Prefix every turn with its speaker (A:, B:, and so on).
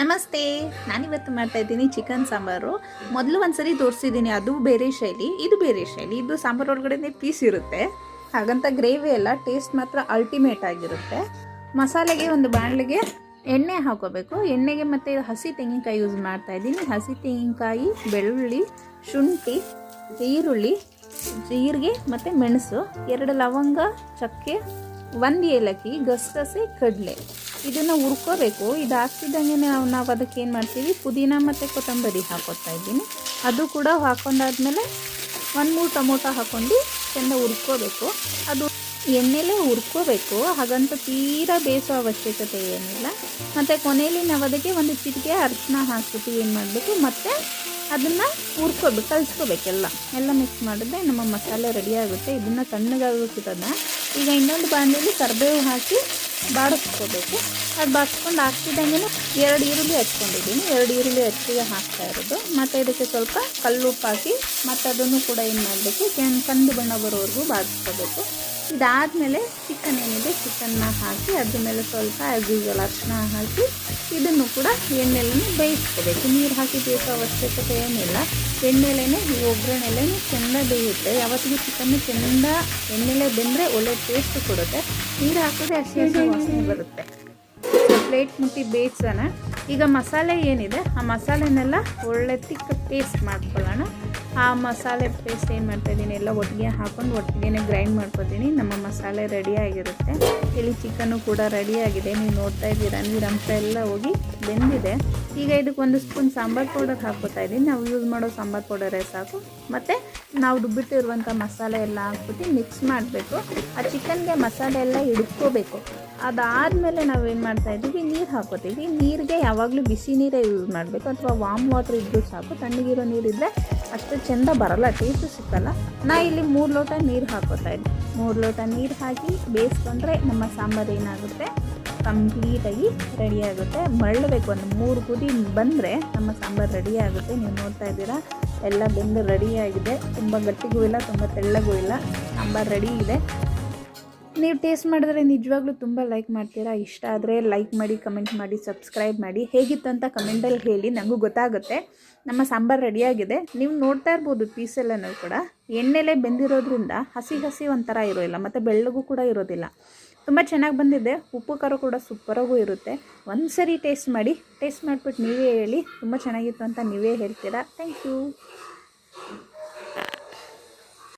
A: ನಮಸ್ತೆ. ನಾನಿವತ್ತು ಮಾಡ್ತಾ ಇದ್ದೀನಿ ಚಿಕನ್ ಸಾಂಬಾರು. ಮೊದಲು ಒಂದ್ಸರಿ ತೋರಿಸಿದ್ದೀನಿ, ಅದು ಬೇರೆ ಶೈಲಿ, ಇದು ಬೇರೆ ಶೈಲಿ, ಇದು ಸಾಂಬಾರು ಒಳಗಡೆ ಪೀಸ್ ಇರುತ್ತೆ. ಹಾಗಂತ ಗ್ರೇವಿ ಎಲ್ಲ ಟೇಸ್ಟ್ ಮಾತ್ರ ಅಲ್ಟಿಮೇಟ್ ಆಗಿರುತ್ತೆ. ಮಸಾಲೆಗೆ ಒಂದು ಬಾಣಲೆಗೆ ಎಣ್ಣೆ ಹಾಕೋಬೇಕು. ಎಣ್ಣೆಗೆ ಮತ್ತು ಹಸಿ ತೆಂಗಿನಕಾಯಿ ಯೂಸ್ ಮಾಡ್ತಾ ಇದ್ದೀನಿ. ಹಸಿ ತೆಂಗಿನಕಾಯಿ, ಬೆಳ್ಳುಳ್ಳಿ, ಶುಂಠಿ, ಈರುಳ್ಳಿ, ಜೀರಿಗೆ ಮತ್ತು ಮೆಣಸು, ಎರಡು ಲವಂಗ, ಚಕ್ಕೆ ಒಂದು ಏಲಕ್ಕಿ, ಗಸಗಸೆ, ಕಡಲೆ. ಇದನ್ನು ಹುರ್ಕೋಬೇಕು. ಇದು ಹಾಕ್ತಿದ್ದಂಗೆ ನಾವು ನಾವು ಅದಕ್ಕೆ ಏನು ಮಾಡ್ತೀವಿ? ಪುದೀನ ಮತ್ತು ಕೊತ್ತಂಬರಿ ಹಾಕೋತಾ ಇದ್ದೀನಿ. ಅದು ಕೂಡ ಹಾಕೊಂಡಾದ್ಮೇಲೆ ಒಂದು ಮೂರು ಟೊಮೊಟೊ ಹಾಕೊಂಡು ಚೆಂದ ಹುರ್ಕೋಬೇಕು. ಅದು ಎಣ್ಣೆಲೇ ಹುರ್ಕೋಬೇಕು. ಹಾಗಂತ ತೀರಾ ಬೇಯಿಸೋ ಅವಶ್ಯಕತೆ ಏನಿಲ್ಲ. ಮತ್ತು ಕೊನೆಯಲ್ಲಿ ನಾವು ಅದಕ್ಕೆ ಒಂದು ಚಿಟಿಕೆ ಅರಿಶಿನ ಹಾಕ್ಬಿಟ್ಟು ಏನು ಮಾಡಬೇಕು, ಮತ್ತು ಅದನ್ನು ಹುರ್ಕೋಬೇಕು ಕಲಿಸ್ಕೋಬೇಕೆಲ್ಲ ಎಲ್ಲ. ಮಿಕ್ಸ್ ಮಾಡಿದ್ರೆ ನಮ್ಮ ಮಸಾಲೆ ರೆಡಿ ಆಗುತ್ತೆ. ಇದನ್ನು ತಣ್ಣಗಾಗೋಕ್ಕಿರೋದ ಈಗ ಇನ್ನೊಂದು ಬಾಣಲೆಯಲ್ಲಿ ಕರಿಬೇವು ಹಾಕಿ ಬಾಡಿಸ್ಕೋಬೇಕು. ಅದು ಬಾಡಿಸ್ಕೊಂಡು ಹಾಕ್ತಿದ್ದಂಗೆ ಎರಡು ಈರುಳ್ಳಿ ಹಚ್ಕೊಂಡಿದ್ದೀನಿ. ಎರಡು ಈರುಳ್ಳಿ ಹಚ್ಚಿಗೆ ಹಾಕ್ತಾ ಇರೋದು. ಮತ್ತು ಇದಕ್ಕೆ ಸ್ವಲ್ಪ ಕಲ್ಲುಪ್ಪು ಹಾಕಿ ಮತ್ತು ಅದನ್ನು ಕೂಡ ಏನು ಮಾಡಬೇಕು ಕಂದು ಬಣ್ಣ ಬರೋವರೆಗೂ ಬಾಡಿಸ್ಕೋಬೇಕು. ಇದಾದಮೇಲೆ ಚಿಕನ್ ಏನಿದೆ ಚಿಕನ್ನ ಹಾಕಿ, ಅದ್ರ ಮೇಲೆ ಸ್ವಲ್ಪ ಆ್ಯಸ್ ಯೂಸಲ್ ಅರ್ಶನ ಹಾಕಿ, ಇದನ್ನು ಕೂಡ ಎಣ್ಣೆಲೇ ಬೇಯಿಸ್ಕೋಬೇಕು. ನೀರು ಹಾಕಿ ಬೇಯಿಸೋ ಅವಶ್ಯಕತೆ ಏನಿಲ್ಲ. ಎಣ್ಣೆಲೇ ಈ ಒಗ್ಗರಣೆಲೇ ಚೆಂದ ಬೇಯುತ್ತೆ. ಯಾವತ್ತಿಗೂ ಚಿಕನ್ನು ಚೆಂದ ಎಣ್ಣೆಲೇ ಬೆಂದರೆ ಒಳ್ಳೆ ಟೇಸ್ಟ್ ಕೊಡುತ್ತೆ. ನೀರು ಹಾಕಿದ್ರೆ ಅಷ್ಟೇ ಬರುತ್ತೆ. ಪ್ಲೇಟ್ ಮುಟ್ಟಿ ಬೇಯಿಸೋಣ. ಈಗ ಮಸಾಲೆ ಏನಿದೆ? ಆ ಮಸಾಲೆನೆಲ್ಲ ಒಳ್ಳೆ ತಿಕ್ಕ ಪೇಸ್ಟ್ ಮಾಡ್ಕೊಳ್ಳೋಣ. ಆ ಮಸಾಲೆ ಪೇಸ್ಟ್ ಏನು ಮಾಡ್ತಾ ಇದ್ದೀನಿ? ಎಲ್ಲ ಒಟ್ಟಿಗೆ ಹಾಕೊಂಡು ಒಟ್ಟಿಗೆ ಗ್ರೈಂಡ್ ಮಾಡ್ಕೊತೀನಿ. ನಮ್ಮ ಮಸಾಲೆ ರೆಡಿ ಆಗಿರುತ್ತೆ. ಇಲ್ಲಿ ಚಿಕನ್ನು ಕೂಡ ರೆಡಿಯಾಗಿದೆ ನೀವು ನೋಡ್ತಾ ಇದ್ದೀರಾ? ನೀರಂಶ ಎಲ್ಲ ಹೋಗಿ ಬೆಂದಿದೆ. ಈಗ ಇದಕ್ಕೆ ಒಂದು ಸ್ಪೂನ್ ಸಾಂಬಾರು ಪೌಡರ್ ಹಾಕ್ಕೊತಾ ಇದ್ದೀನಿ. ನಾವು ಯೂಸ್ ಮಾಡೋ ಸಾಂಬಾರು ಪೌಡರೇ ಸಾಕು. ಮತ್ತು ನಾವು ರುಬ್ಬಿಟ್ಟಿರುವಂಥ ಮಸಾಲೆ ಎಲ್ಲ ಹಾಕ್ಬಿಟ್ಟು ಮಿಕ್ಸ್ ಮಾಡಬೇಕು. ಆ ಚಿಕನ್ಗೆ ಮಸಾಲೆ ಎಲ್ಲ ಹಿಡ್ಕೋಬೇಕು. ಅದಾದಮೇಲೆ ನಾವೇನು ಮಾಡ್ತಾ ಇದ್ದೀವಿ? ನೀರು ಹಾಕೋತೀವಿ ನೀರಿಗೆ ಯಾವಾಗಲೂ ಬಿಸಿ ನೀರೇ ಯೂಸ್ ಮಾಡಬೇಕು. ಅಥವಾ ವಾಮ್ ವಾಟ್ರ್ ಇದ್ದರೂ ಸಾಕು. ತಣ್ಣಗಿರೋ ನೀರಿದ್ದರೆ ಅಷ್ಟು ಚೆಂದ ಬರಲ್ಲ ಟೇಸ್ಟು ಸಿಕ್ಕಲ್ಲ. ನಾ ಇಲ್ಲಿ ಮೂರು ಲೋಟ ನೀರು ಹಾಕೋತಾ ಇದ್ದೀನಿ ಮೂರು ಲೋಟ ನೀರು ಹಾಕಿ ಬೇಯಿಸ್ಕೊಂಡ್ರೆ ನಮ್ಮ ಸಾಂಬಾರು ಏನಾಗುತ್ತೆ? ಕಂಪ್ಲೀಟಾಗಿ ರೆಡಿ ಆಗುತ್ತೆ. ಮರಳಬೇಕು ಒಂದು ಮೂರು ಕುದಿ ಬಂದರೆ ನಮ್ಮ ಸಾಂಬಾರು ರೆಡಿ ಆಗುತ್ತೆ. ನೀವು ನೋಡ್ತಾ ಇದ್ದೀರಾ, ಎಲ್ಲ ಬೆಂದು ರೆಡಿ ಆಗಿದೆ. ತುಂಬ ಗಟ್ಟಿಗೂ ಇಲ್ಲ, ತುಂಬ ತೆಳ್ಳಗೂ ಇಲ್ಲ. ಸಾಂಬಾರು ರೆಡಿ ಇದೆ. ನೀವು ಟೇಸ್ಟ್ ಮಾಡಿದ್ರೆ ನಿಜವಾಗ್ಲೂ ತುಂಬ ಲೈಕ್ ಮಾಡ್ತೀರಾ? ಇಷ್ಟ ಆದರೆ ಲೈಕ್ ಮಾಡಿ ಕಮೆಂಟ್ ಮಾಡಿ ಸಬ್ಸ್ಕ್ರೈಬ್ ಮಾಡಿ. ಹೇಗಿತ್ತು ಅಂತ ಕಮೆಂಟಲ್ಲಿ ಹೇಳಿ ನನಗೂ ಗೊತ್ತಾಗುತ್ತೆ. ನಮ್ಮ ಸಾಂಬಾರು ರೆಡಿಯಾಗಿದೆ ನೀವು ನೋಡ್ತಾ ಇರ್ಬೋದು ಪೀಸೆಲ್ಲನೂ ಕೂಡ. ಎಣ್ಣೆಲೆ ಬೆಂದಿರೋದ್ರಿಂದ ಹಸಿ ಹಸಿ ಒಂಥರ ಇರೋಲ್ಲ ಮತ್ತು ಬೆಳ್ಳಗೂ ಕೂಡ ಇರೋದಿಲ್ಲ. ತುಂಬ ಚೆನ್ನಾಗಿ ಬಂದಿದೆ. ಉಪ್ಪು, ಖಾರ ಕೂಡ ಸೂಪರಾಗೂ ಇರುತ್ತೆ. ಒಂದು ಸರಿ ಟೇಸ್ಟ್ ಮಾಡಿ ಟೇಸ್ಟ್ ಮಾಡಿಬಿಟ್ಟು ನೀವೇ ಹೇಳಿ. ತುಂಬ ಚೆನ್ನಾಗಿತ್ತು ಅಂತ ನೀವೇ ಹೇಳ್ತೀರಾ? Thank you